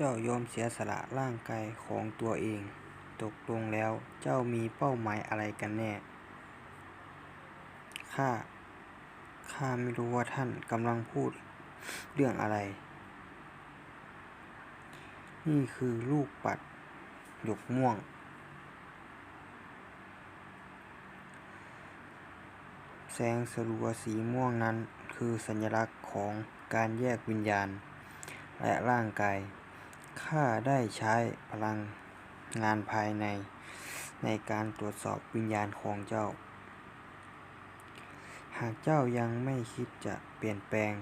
เจ้ายอมเสียสละร่างกายของตัวเอง ตกลงแล้วเจ้ามีเป้าหมายอะไรกันแน่ ข้า ข้าไม่รู้ว่าท่านกำลังพูดเรื่องอะไร นี่คือลูกปัดหยกม่วง แสงสลัวสีม่วงนั้นคือสัญลักษณ์ของการแยกวิญญาณ และร่างกาย ข้าได้ใช้พลังงานภายใน ในการตรวจสอบวิญญาณของเจ้า หากเจ้ายังไม่คิดจะเปลี่ยนแปลง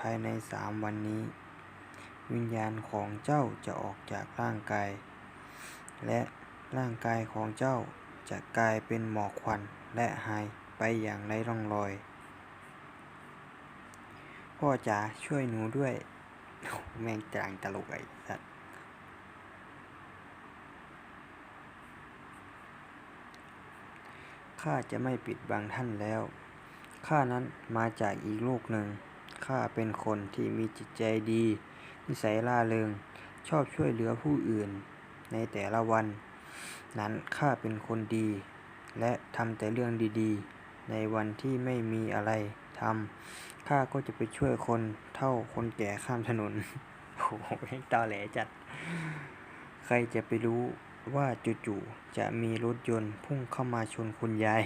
ภายในสามวันนี้ วิญญาณของเจ้าจะออกจากร่างกาย และร่างกายของเจ้าจะกลายเป็นหมอกควันและหายไปอย่างไร้ร่องรอย พ่อจ๋าช่วยหนูด้วย แม่งจางตลกไอ้สัสข้าจะไม่ปิดบังท่านแล้ว ข้านั้นมาจากอีกโลกหนึ่ง ข้าเป็นคนที่มีจิตใจดี นิสัยล่าเริง ชอบช่วยเหลือผู้อื่น ในแต่ละวัน นั้นข้าเป็นคนดี และทำแต่เรื่องดีๆ ในวันที่ไม่มีอะไร ทำข้าก็จะไปช่วยคนเท่าคนแก่ข้ามถนนโอ้โหตอแหลจัด ใครจะไปรู้ว่าจู่ๆจะมีรถยนต์พุ่งเข้ามาชนคุณยาย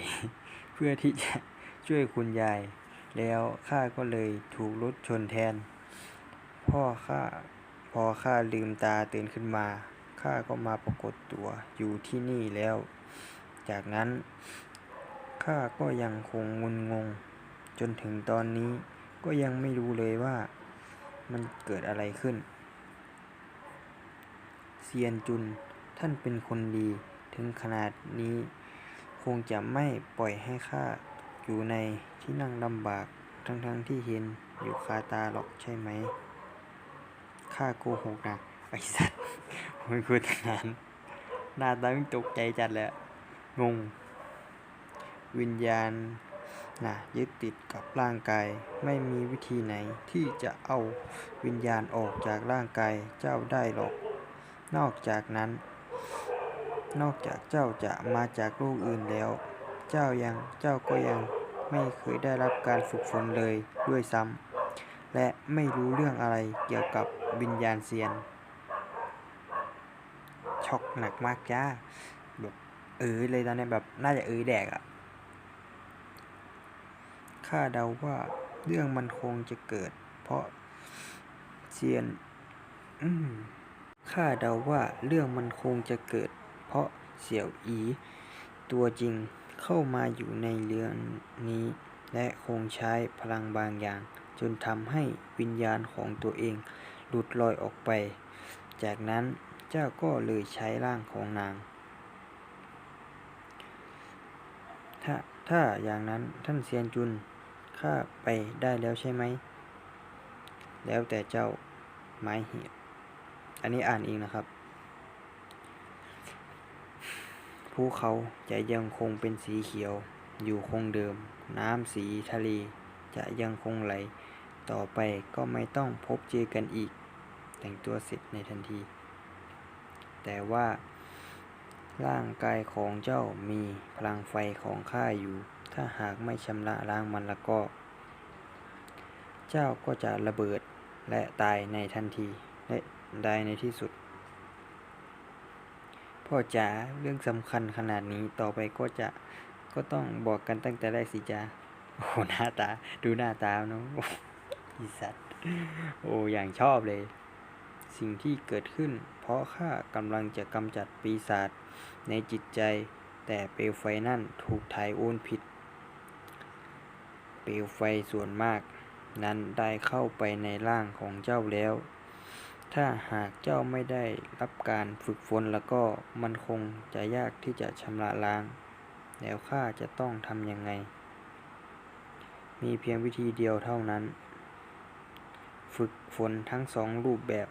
เพื่อที่จะช่วยคุณยาย แล้วข้าก็เลยถูกรถชนแทน พ่อข้าพอข้าลืมตาตื่นขึ้นมาข้าก็มาปรากฏตัวอยู่ที่นี่แล้ว จากนั้นข้าก็ยังคงงุนงง จนถึงตอนนี้ก็ยังไม่รู้เลยว่ามันเกิดอะไรขึ้น เซียนจุนท่านเป็นคนดีถึงขนาดนี้ คงจะไม่ปล่อยให้ข้าอยู่ในที่นั่งลำบากทั้งๆทที่เห็นอยู่คาตาหรอกใช่ไหมข้าโกหกนะไอ้สัตว์ผมไม่พูดอย่างนั้นหน้าตาตกใจจัดเลยอะงง วิญญาณ นะยึดติดกับร่างกาย ไม่มีวิธีไหนที่จะเอาวิญญาณออกจากร่างกายเจ้าได้หรอก นอกจากนั้น นอกจากเจ้าจะมาจากโลกอื่นแล้ว เจ้ายังเจ้าก็ยังไม่เคยได้รับการฝึกฝนเลยด้วยซ้ำและไม่รู้เรื่องอะไรเกี่ยวกับวิญญาณเซียน ช็อกหนักมากจ้าแบบเออเลยตอนนี้แบบน่าจะเออแดกอะ่ะ ข้าเดาว่าเรื่องมันคงจะเกิด เพราะเซียนข้าเดาว่าเรื่องมันคงจะเกิด เพราะเสี่ยวอี ตัวจริงเข้ามาอยู่ในเรือนนี้ และคงใช้พลังบางอย่าง จนทำให้วิญญาณของตัวเองหลุดลอยออกไป จากนั้นเจ้าก็เลยใช้ร่างของนาง ถ้าถ้าอย่างนั้นท่านเซียนจุน ข้าไปได้แล้วใช่ไหม แล้วแต่เจ้าหมายเหตุอันนี้อ่านเองนะครับ ภูเขาจะยังคงเป็นสีเขียว อยู่คงเดิม น้ำสีทะเลจะยังคงไหล ต่อไปก็ไม่ต้องพบเจอกันอีก แต่งตัวเสร็จในทันที แต่ว่าร่างกายของเจ้ามีพลังไฟของข้าอยู่ ถ้าหากไม่ชำระล้างมันแล้วก็ เจ้าก็จะระเบิดและตายในทันทีและตายในที่สุด พ่อจ๋าเรื่องสำคัญขนาดนี้ต่อไปก็จะก็ต้องบอกกันตั้งแต่แรกสิจ้าโอ้หน้าตา ดูหน้าตาเนาะอีสัตว์ โอ้อย่างชอบเลย สิ่งที่เกิดขึ้น เพราะข้ากำลังจะกำจัดปีศาจในจิตใจ แต่เปลวไฟนั่นถูกถ่ายโอนผิด เปลวไฟส่วนมาก นั้นได้เข้าไปในร่างของเจ้าแล้ว ถ้าหากเจ้าไม่ได้รับการฝึกฝนแล้วก็มันคงจะยากที่จะชำระล้าง แล้วข้าจะต้องทำยังไง มีเพียงวิธีเดียวเท่านั้น ฝึกฝนทั้งสองรูปแบบ